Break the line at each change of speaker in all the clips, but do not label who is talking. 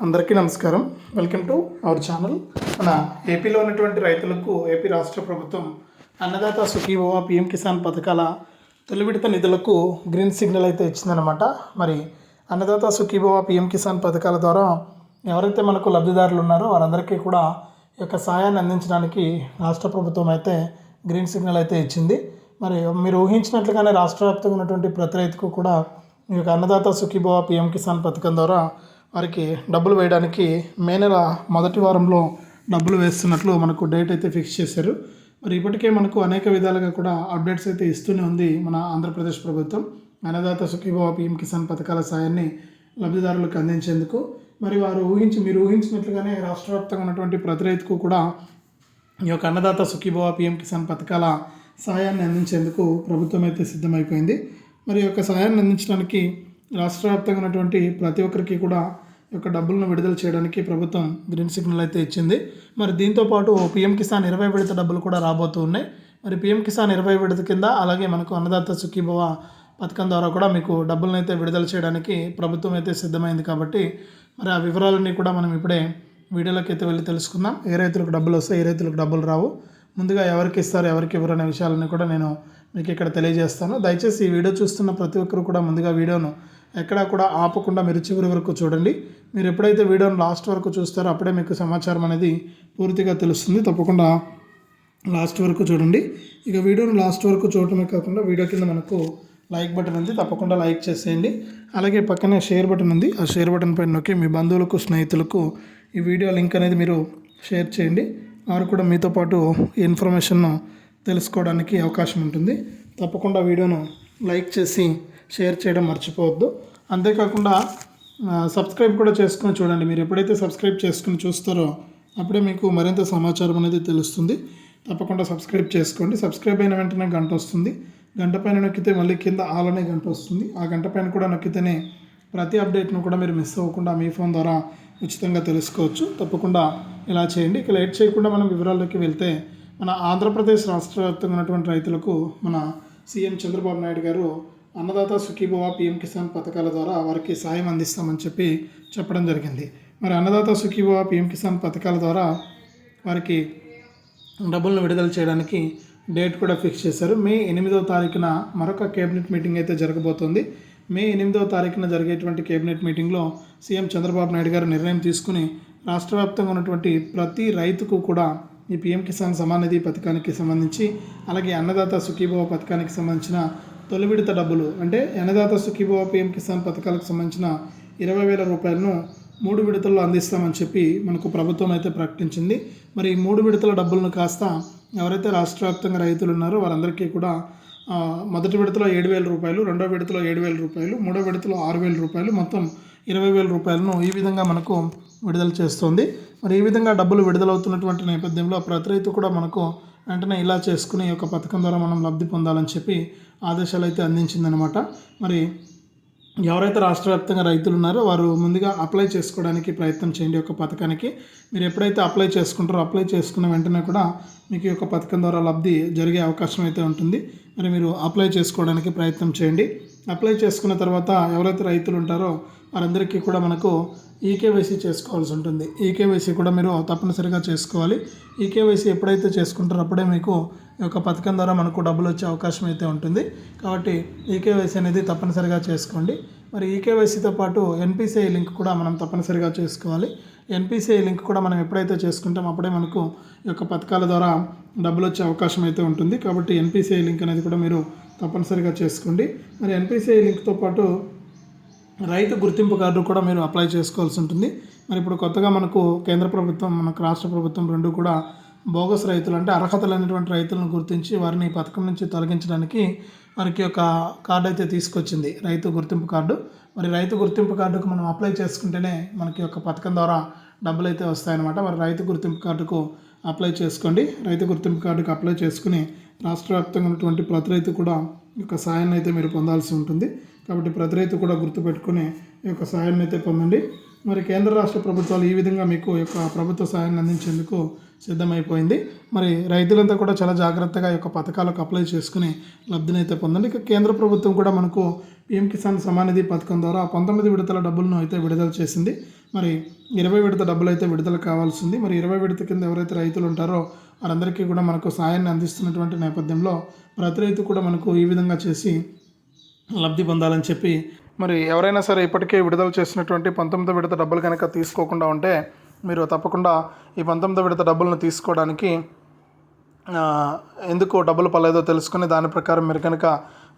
అందరికీ నమస్కారం. Welcome to our channel మన ఏపీలో ఉన్నటువంటి రైతులకు ఏపీ రాష్ట్ర ప్రభుత్వం అన్నదాత సుఖీభవ పిఎం కిసాన్ పథకాల తొలి విడత నిధులకు గ్రీన్ సిగ్నల్ అయితే ఇచ్చిందనమాట మరి అన్నదాత సుఖీభవ పిఎం కిసాన్ పథకాల ద్వారా ఎవరైతే మనకు లబ్ధిదారులు ఉన్నారో వారందరికీ కూడా ఈ యొక్క సాయాన్ని అందించడానికి రాష్ట్ర ప్రభుత్వం అయితే గ్రీన్ సిగ్నల్ అయితే ఇచ్చింది. మరి మీరు ఊహించినట్లుగానే రాష్ట్ర వ్యాప్తంగా ఉన్నటువంటి ప్రతి రైతుకు కూడా ఈ యొక్క అన్నదాత సుఖీభవ పిఎం కిసాన్ పథకం ద్వారా వారికి డబ్బులు వేయడానికి మే నెల మొదటి వారంలో డబ్బులు వేస్తున్నట్లు మనకు డేట్ అయితే ఫిక్స్ చేశారు. మరి ఇప్పటికే మనకు అనేక విధాలుగా కూడా అప్డేట్స్ అయితే ఇస్తూనే ఉంది మన ఆంధ్రప్రదేశ్ ప్రభుత్వం. అన్నదాత సుఖీభావ పిఎం కిసాన్ పథకాల సాయాన్ని లబ్ధిదారులకు అందించేందుకు. మరి వారు ఊహించి మీరు ఊహించినట్లుగానే రాష్ట్ర వ్యాప్తంగా ఉన్నటువంటి ప్రతి రైతుకు కూడా ఈ యొక్క అన్నదాత సుఖీభవ పీఎం కిసాన్ పథకాల సహాయాన్ని అందించేందుకు ప్రభుత్వం అయితే సిద్ధమైపోయింది. మరి ఈ యొక్క సహాయాన్ని అందించడానికి రాష్ట్ర వ్యాప్తంగా ఉన్నటువంటి ప్రతి ఒక్కరికి కూడా యొక్క డబ్బులను విడుదల చేయడానికి ప్రభుత్వం గ్రీన్ సిగ్నల్ అయితే ఇచ్చింది. మరి దీంతో పాటు పిఎం కిసాన్ ఇరవై విడత డబ్బులు కూడా రాబోతూ ఉన్నాయి. మరి పిఎం కిసాన్ ఇరవై విడత కింద అలాగే మనకు అన్నదాత సుఖీభవ పథకం ద్వారా కూడా మీకు డబ్బులను అయితే విడుదల చేయడానికి ప్రభుత్వం అయితే సిద్ధమైంది కాబట్టి మరి ఆ వివరాలన్నీ కూడా మనం ఇప్పుడే వీడియోలోకి అయితే వెళ్ళి తెలుసుకుందాం. ఏ రైతులకు డబ్బులు వస్తాయి ఏ రైతులకు డబ్బులు రావు ముందుగా ఎవరికి ఇస్తారు ఎవరికి ఇవ్వరు అనే విషయాలన్నీ కూడా నేను మీకు ఇక్కడ తెలియజేస్తాను. దయచేసి ఈ వీడియో చూస్తున్న ప్రతి ఒక్కరు కూడా ముందుగా వీడియోను ఎక్కడా కూడా ఆపకుండా మీరు చివరి వరకు చూడండి. మీరు ఎప్పుడైతే వీడియోను లాస్ట్ వరకు చూస్తారో అప్పుడే మీకు సమాచారం అనేది పూర్తిగా తెలుస్తుంది. తప్పకుండా లాస్ట్ వరకు చూడండి. ఇక వీడియోను లాస్ట్ వరకు చూడటమే కాకుండా వీడియో కింద మనకు లైక్ బటన్ ఉంది. తప్పకుండా లైక్ చేసేయండి. అలాగే పక్కనే షేర్ బటన్ ఉంది. ఆ షేర్ బటన్ పైన నొక్కి మీ బంధువులకు స్నేహితులకు ఈ వీడియో లింక్ అనేది మీరు షేర్ చేయండి. వారు కూడా మీతో పాటు ఇన్ఫర్మేషన్ను తెలుసుకోవడానికి అవకాశం ఉంటుంది. తప్పకుండా వీడియోను లైక్ చేసి షేర్ చేయడం మర్చిపోవద్దు. అంతేకాకుండా సబ్స్క్రైబ్ కూడా చేసుకుని చూడండి. మీరు ఎప్పుడైతే సబ్స్క్రైబ్ చేసుకుని చూస్తారో అప్పుడే మీకు మరింత సమాచారం అనేది తెలుస్తుంది. తప్పకుండా సబ్స్క్రైబ్ చేసుకోండి. సబ్స్క్రైబ్ అయిన వెంటనే గంట వస్తుంది. గంట పైన నొక్కితే మళ్ళీ కింద ఆల్ అనే గంట వస్తుంది. ఆ గంట పైన కూడా నొక్కితేనే ప్రతి అప్డేట్ను కూడా మీరు మిస్ అవ్వకుండా మీ ఫోన్ ద్వారా ఉచితంగా తెలుసుకోవచ్చు. తప్పకుండా ఇలా చేయండి. ఇక లేట్ చేయకుండా మనం వివరాల్లోకి వెళ్తే మన ఆంధ్రప్రదేశ్ రాష్ట్ర వ్యాప్తంగా ఉన్నటువంటి రైతులకు మన సీఎం చంద్రబాబు నాయుడు గారు అన్నదాత సుఖీభవ పిఎం కిసాన్ పథకాల ద్వారా వారికి సాయం అందిస్తామని చెప్పి చెప్పడం జరిగింది. మరి అన్నదాత సుఖీభవ పిఎం కిసాన్ పథకాల ద్వారా వారికి డబ్బులను విడుదల చేయడానికి డేట్ కూడా ఫిక్స్ చేశారు. మే ఎనిమిదవ తారీఖున మరొక కేబినెట్ మీటింగ్ అయితే జరగబోతోంది. మే ఎనిమిదవ తారీఖున జరిగేటువంటి కేబినెట్ మీటింగ్లో సీఎం చంద్రబాబు నాయుడు గారు నిర్ణయం తీసుకుని రాష్ట్ర వ్యాప్తంగా ఉన్నటువంటి ప్రతి రైతుకు కూడా ఈ పిఎం కిసాన్ సమానిధి పథకానికి సంబంధించి అలాగే అన్నదాత సుఖీభవ పథకానికి సంబంధించిన తొలి విడత డబ్బులు అంటే అన్నదాత సుఖీభవ పిఎం కిసాన్ పథకాలకు సంబంధించిన ఇరవై వేల రూపాయలను మూడు విడతల్లో అందిస్తామని చెప్పి మనకు ప్రభుత్వం అయితే ప్రకటించింది. మరి ఈ మూడు విడతల డబ్బులను కాస్త ఎవరైతే రాష్ట్ర వ్యాప్తంగా రైతులు ఉన్నారో వారందరికీ కూడా మొదటి విడతలో ఏడు వేల రూపాయలు రెండో విడతలో ఏడు వేల రూపాయలు మూడో విడతలో ఆరు వేల రూపాయలు మొత్తం ఇరవై వేల రూపాయలను ఈ విధంగా మనకు విడుదల చేస్తుంది. మరి ఈ విధంగా డబ్బులు విడుదలవుతున్నటువంటి నేపథ్యంలో ప్రతి రైతు కూడా మనకు వెంటనే ఇలా చేసుకుని ఈ యొక్క పథకం ద్వారా మనం లబ్ధి పొందాలని చెప్పి ఆదేశాలు అయితే అందించిందనమాట మరి ఎవరైతే రాష్ట్ర వ్యాప్తంగా రైతులు ఉన్నారో వారు ముందుగా అప్లై చేసుకోవడానికి ప్రయత్నం చేయండి ఒక పథకానికి. మీరు ఎప్పుడైతే అప్లై చేసుకుంటారో అప్లై చేసుకున్న వెంటనే కూడా మీకు ఈ యొక్క పథకం ద్వారా లబ్ధి జరిగే అవకాశం అయితే ఉంటుంది. మరి మీరు అప్లై చేసుకోవడానికి ప్రయత్నం చేయండి. అప్లై చేసుకున్న తర్వాత ఎవరైతే రైతులు ఉంటారో వారందరికీ కూడా మనకు ఈకేవైసీ చేసుకోవాల్సి ఉంటుంది. ఈకేవైసీ కూడా మీరు తప్పనిసరిగా చేసుకోవాలి. ఈకేవైసీ ఎప్పుడైతే చేసుకుంటారో అప్పుడే మీకు ఈ యొక్క పథకం ద్వారా మనకు డబ్బులు వచ్చే అవకాశం అయితే ఉంటుంది. కాబట్టి ఈకేవైసీ అనేది తప్పనిసరిగా చేసుకోండి. మరి ఈకేవైసీతో పాటు ఎన్పిసిఐ లింక్ కూడా మనం తప్పనిసరిగా చేసుకోవాలి. ఎన్పిసిఐ లింక్ కూడా మనం ఎప్పుడైతే చేసుకుంటామో అప్పుడే మనకు ఈ యొక్క పథకాల ద్వారా డబ్బులు వచ్చే అవకాశం అయితే ఉంటుంది. కాబట్టి ఎన్పిసిఐ లింక్ అనేది కూడా మీరు తప్పనిసరిగా చేసుకోండి. మరి ఎన్పిసిఐ లింక్తో పాటు రైతు గుర్తింపు కార్డు కూడా మీరు అప్లై చేసుకోవాల్సి ఉంటుంది. మరి ఇప్పుడు కొత్తగా మనకు కేంద్ర ప్రభుత్వం మనకు రాష్ట్ర ప్రభుత్వం రెండు కూడా బోగస్ రైతులు అంటే అర్హత లేనటువంటి రైతులను గుర్తించి వారిని పథకం నుంచి తొలగించడానికి వారికి ఒక కార్డు అయితే తీసుకొచ్చింది రైతు గుర్తింపు కార్డు. మరి రైతు గుర్తింపు కార్డుకు మనం అప్లై చేసుకుంటేనే మనకి ఒక పథకం ద్వారా డబ్బులు అయితే వస్తాయన్నమాట. మరి రైతు గుర్తింపు కార్డుకు అప్లై చేసుకోండి. రైతు గుర్తింపు కార్డుకు అప్లై చేసుకుని రాష్ట్ర వ్యాప్తంగా ఉన్నటువంటి ప్రతి రైతు కూడా ఈ యొక్క సాయాన్ని అయితే మీరు పొందాల్సి ఉంటుంది. కాబట్టి ప్రతి రైతు కూడా గుర్తుపెట్టుకుని ఈ యొక్క సాయాన్ని అయితే పొందండి. మరి కేంద్ర రాష్ట్ర ప్రభుత్వాలు ఈ విధంగా మీకు ఈ యొక్క ప్రభుత్వ సహాయాన్ని అందించేందుకు సిద్ధమైపోయింది. మరి రైతులంతా కూడా చాలా జాగ్రత్తగా ఈ యొక్క పథకాలకు అప్లై చేసుకుని లబ్ధిని అయితే పొందండి. ఇక కేంద్ర ప్రభుత్వం కూడా మనకు పీఎం కిసాన్ సమానిధి పథకం ద్వారా పంతొమ్మిది విడతల డబ్బులను అయితే విడుదల చేసింది. మరి ఇరవై విడత డబ్బులు అయితే విడుదల కావాల్సింది. మరి ఇరవై విడత కింద ఎవరైతే రైతులు ఉంటారో వారందరికీ కూడా మనకు సాయాన్ని అందిస్తున్నటువంటి నేపథ్యంలో ప్రతి రైతు కూడా మనకు ఈ విధంగా చేసి లబ్ధి పొందాలని చెప్పి మరి ఎవరైనా సరే ఇప్పటికే విడుదల చేసినటువంటి పంతొమ్మిదో విడత డబ్బులు కనుక తీసుకోకుండా ఉంటే మీరు తప్పకుండా ఈ పంతొమ్మిదో విడత డబ్బులను తీసుకోవడానికి ఎందుకు డబ్బులు పర్లేదో తెలుసుకుని దాని ప్రకారం మీరు కనుక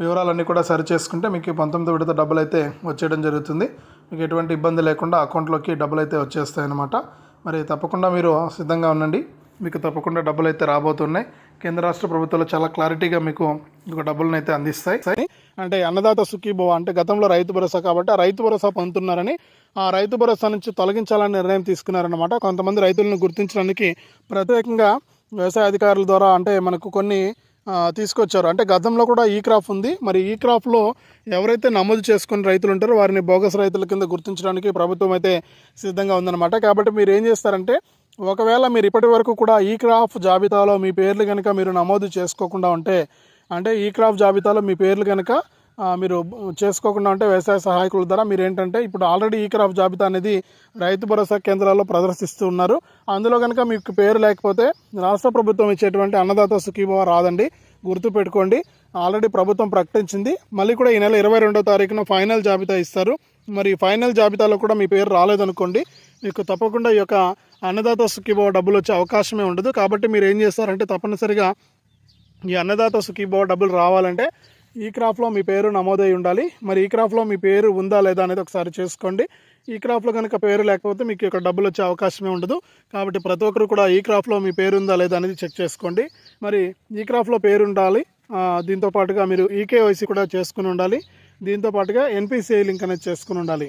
వివరాలన్నీ కూడా సరి చేసుకుంటే మీకు ఈ పంతొమ్మిది విడత డబ్బులు అయితే వచ్చేయడం జరుగుతుంది. మీకు ఎటువంటి ఇబ్బంది లేకుండా అకౌంట్లోకి డబ్బులు అయితే వచ్చేస్తాయి అన్నమాట మరి తప్పకుండా మీరు సిద్ధంగా ఉండండి. మీకు తప్పకుండా డబ్బులు అయితే రాబోతున్నాయి. కేంద్ర రాష్ట్ర ప్రభుత్వాలు చాలా క్లారిటీగా మీకు ఒక డబ్బులను అయితే అందిస్తాయి. అంటే అన్నదాత సుఖీభవ అంటే గతంలో రైతు భరోసా కాబట్టి ఆ రైతు భరోసా పొందుతున్నారని ఆ రైతు భరోసా నుంచి తొలగించాలని నిర్ణయం తీసుకున్నారన్నమాట. కొంతమంది రైతులను గుర్తించడానికి ప్రత్యేకంగా వ్యవసాయ అధికారుల ద్వారా అంటే మనకు కొన్ని తీసుకొచ్చారు. అంటే గతంలో కూడా ఈ క్రాప్ ఉంది. మరి ఈ క్రాప్లో ఎవరైతే నమోదు చేసుకుని రైతులు ఉంటారో వారిని బోగస్ రైతుల కింద గుర్తించడానికి ప్రభుత్వం అయితే సిద్ధంగా ఉందన్నమాట. కాబట్టి మీరు ఏం చేస్తారంటే ఒకవేళ మీరు ఇప్పటి వరకు కూడా ఈ క్రాఫ్ట్ జాబితాలో మీ పేర్లు కనుక మీరు నమోదు చేసుకోకుండా ఉంటే అంటే ఈ క్రాఫ్ట్ జాబితాలో మీ పేర్లు కనుక మీరు చేసుకోకుండా ఉంటే వ్యవసాయ సహాయకుల ద్వారా మీరు ఏంటంటే ఇప్పుడు ఆల్రెడీ ఈ క్రాఫ్ట్ జాబితా అనేది రైతు భరోసా కేంద్రాల్లో ప్రదర్శిస్తూ ఉన్నారు. అందులో కనుక మీకు పేరు లేకపోతే రాష్ట్ర ప్రభుత్వం ఇచ్చేటువంటి అన్నదాత సుఖీభవ రాదండి. గుర్తుపెట్టుకోండి ఆల్రెడీ ప్రభుత్వం ప్రకటించింది. మళ్ళీ కూడా ఈ నెల ఇరవై రెండో తారీఖున ఫైనల్ జాబితా ఇస్తారు. మరి ఫైనల్ జాబితాలో కూడా మీ పేరు రాలేదనుకోండి మీకు తప్పకుండా ఈ యొక్క అన్నదాత సుఖీభవ డబ్బులు వచ్చే అవకాశమే ఉండదు. కాబట్టి మీరు ఏం చేస్తారంటే తప్పనిసరిగా ఈ అన్నదాత సుఖీభవ డబ్బులు రావాలంటే ఈ క్రాప్లో మీ పేరు నమోదై ఉండాలి. మరి ఈ క్రాప్లో మీ పేరు ఉందా లేదా అనేది ఒకసారి చేసుకోండి. ఈ క్రాప్లో కనుక పేరు లేకపోతే మీకు ఇక్కడ డబ్బులు వచ్చే అవకాశమే ఉండదు. కాబట్టి ప్రతి ఒక్కరు కూడా ఈ క్రాప్లో మీ పేరు ఉందా లేదా అనేది చెక్ చేసుకోండి. మరి ఈ క్రాప్లో పేరు ఉండాలి. దీంతో పాటుగా మీరు ఈకేవైసీ కూడా చేసుకుని ఉండాలి. దీంతో పాటుగా ఎన్పిసిఐ లింక్ అనేది చేసుకుని ఉండాలి.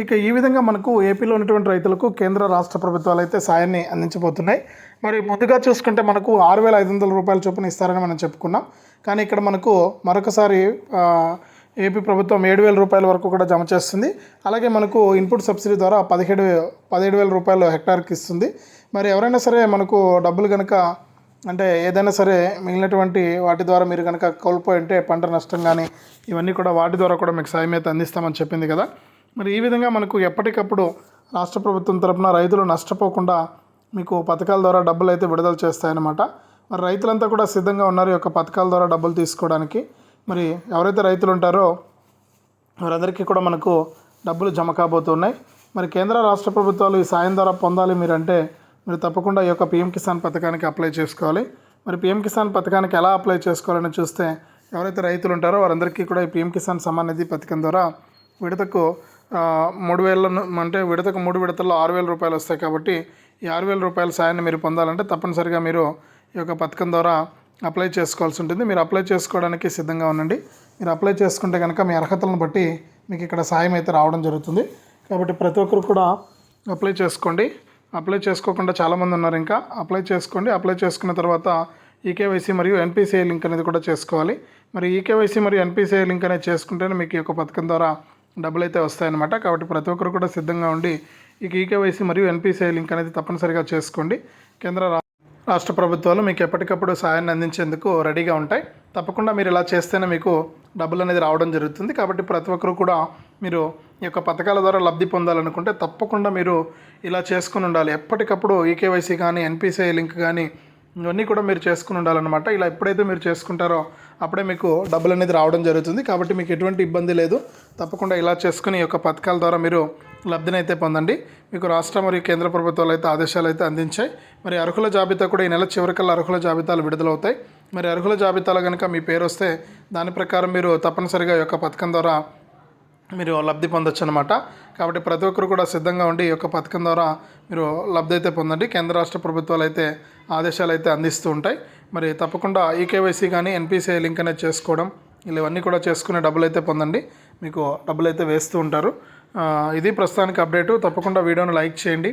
ఇక ఈ విధంగా మనకు ఏపీలో ఉన్నటువంటి రైతులకు కేంద్ర రాష్ట్ర ప్రభుత్వాలు అయితే సాయాన్ని అందించబోతున్నాయి. మరి ముందుగా చూసుకుంటే మనకు ఆరు వేల ఐదు వందల రూపాయల చొప్పున ఇస్తారని మనం చెప్పుకున్నాం. కానీ ఇక్కడ మనకు మరొకసారి ఏపీ ప్రభుత్వం ఏడు వేల రూపాయల వరకు కూడా జమ చేస్తుంది. అలాగే మనకు ఇన్పుట్ సబ్సిడీ ద్వారా పదిహేడు పదిహేడు వేల రూపాయలు హెక్టార్కి ఇస్తుంది. మరి ఎవరైనా సరే మనకు డబ్బులు కనుక అంటే ఏదైనా సరే మిగిలినటువంటి వాటి ద్వారా మీరు కనుక కోల్పోయి ఉంటే పంట నష్టం కానీ ఇవన్నీ కూడా వాటి ద్వారా కూడా మీకు సాయం అయితే అందిస్తామని చెప్పింది కదా. మరి ఈ విధంగా మనకు ఎప్పటికప్పుడు రాష్ట్ర ప్రభుత్వం తరపున రైతులు నష్టపోకుండా మీకు పథకాల ద్వారా డబ్బులు అయితే విడుదల చేస్తాయన్నమాట. మరి రైతులంతా కూడా సిద్ధంగా ఉన్నారు ఈ యొక్క పథకాల ద్వారా డబ్బులు తీసుకోవడానికి. మరి ఎవరైతే రైతులు ఉంటారో వారందరికీ కూడా మనకు డబ్బులు జమ కాబోతున్నాయి. మరి కేంద్ర రాష్ట్ర ప్రభుత్వాలు ఈ సాయం ద్వారా పొందాలి మీరంటే మీరు తప్పకుండా ఈ యొక్క పిఎం కిసాన్ పథకానికి అప్లై చేసుకోవాలి. మరి పిఎం కిసాన్ పథకానికి ఎలా అప్లై చేసుకోవాలని చూస్తే ఎవరైతే రైతులు ఉంటారో వారందరికీ కూడా ఈ పిఎం కిసాన్ సమాన్ నిధి పథకం ద్వారా విడతకు మూడు వేల అంటే విడతకు మూడు విడతల్లో ఆరు వేల రూపాయలు వస్తాయి కాబట్టి ఈ ఆరు వేల రూపాయల సాయాన్ని మీరు పొందాలంటే తప్పనిసరిగా మీరు ఈ యొక్క పథకం ద్వారా అప్లై చేసుకోవాల్సి ఉంటుంది. మీరు అప్లై చేసుకోవడానికి సిద్ధంగా ఉండండి. మీరు అప్లై చేసుకుంటే కనుక మీ అర్హతలను బట్టి మీకు ఇక్కడ సాయం అయితే రావడం జరుగుతుంది. కాబట్టి ప్రతి ఒక్కరు కూడా అప్లై చేసుకోండి. అప్లై చేసుకోకుండా చాలామంది ఉన్నారు ఇంకా. అప్లై చేసుకోండి. అప్లై చేసుకున్న తర్వాత ఈకేవైసీ మరియు ఎన్పిసిఐ లింక్ అనేది కూడా చేసుకోవాలి. మరి ఈకేవైసీ మరియు ఎన్పిసిఐ లింక్ అనేది చేసుకుంటేనే మీకు ఈ యొక్క పథకం ద్వారా డబ్బులు అయితే వస్తాయన్నమాట. కాబట్టి ప్రతి ఒక్కరు కూడా సిద్ధంగా ఉండి ఈ ఈకేవైసీ మరియు ఎన్పిసిఐ లింక్ అనేది తప్పనిసరిగా చేసుకోండి. కేంద్ర రాష్ట్ర ప్రభుత్వాలు మీకు ఎప్పటికప్పుడు సాయాన్ని అందించేందుకు రెడీగా ఉంటాయి. తప్పకుండా మీరు ఇలా చేస్తేనే మీకు డబ్బులు అనేది రావడం జరుగుతుంది. కాబట్టి ప్రతి ఒక్కరు కూడా మీరు ఈ యొక్క పథకాల ద్వారా లబ్ధి పొందాలనుకుంటే తప్పకుండా మీరు ఇలా చేసుకుని ఉండాలి. ఎప్పటికప్పుడు ఈకేవైసీ కానీ ఎన్పిసిఐ లింక్ కానీ ఇవన్నీ కూడా మీరు చేసుకుని ఉండాలన్నమాట. ఇలా ఎప్పుడైతే మీరు చేసుకుంటారో అప్పుడే మీకు డబ్బులు అనేది రావడం జరుగుతుంది. కాబట్టి మీకు ఎటువంటి ఇబ్బంది లేదు. తప్పకుండా ఇలా చేసుకుని ఈ యొక్క పథకాల ద్వారా మీరు లబ్ధిని అయితే పొందండి. మీకు రాష్ట్ర మరియు కేంద్ర ప్రభుత్వాలు అయితే ఆదేశాలు అయితే అందించాయి. మరి అర్హుల జాబితా కూడా ఈ నెల చివరికల్లా అర్హుల జాబితాలు విడుదలవుతాయి. మరి అర్హుల జాబితాలో కనుక మీ పేరు వస్తే దాని ప్రకారం మీరు తప్పనిసరిగా ఈ యొక్క పథకం ద్వారా మీరు లబ్ధి పొందొచ్చు అనమాట కాబట్టి ప్రతి ఒక్కరు కూడా సిద్ధంగా ఉండి ఈ యొక్క పథకం ద్వారా మీరు లబ్ధి అయితే పొందండి. కేంద్ర రాష్ట్ర ప్రభుత్వాలు అయితే ఆదేశాలు అయితే అందిస్తూ ఉంటాయి. మరి తప్పకుండా ఈకేవైసీ కానీ ఎన్పిసిఐ లింక్ అనేది చేసుకోవడం ఇలా ఇవన్నీ కూడా చేసుకునే డబ్బులు అయితే పొందండి. మీకు డబ్బులు అయితే వేస్తూ ఉంటారు. ఇది ప్రస్తుతానికి అప్డేటు. తప్పకుండా వీడియోను లైక్ చేయండి.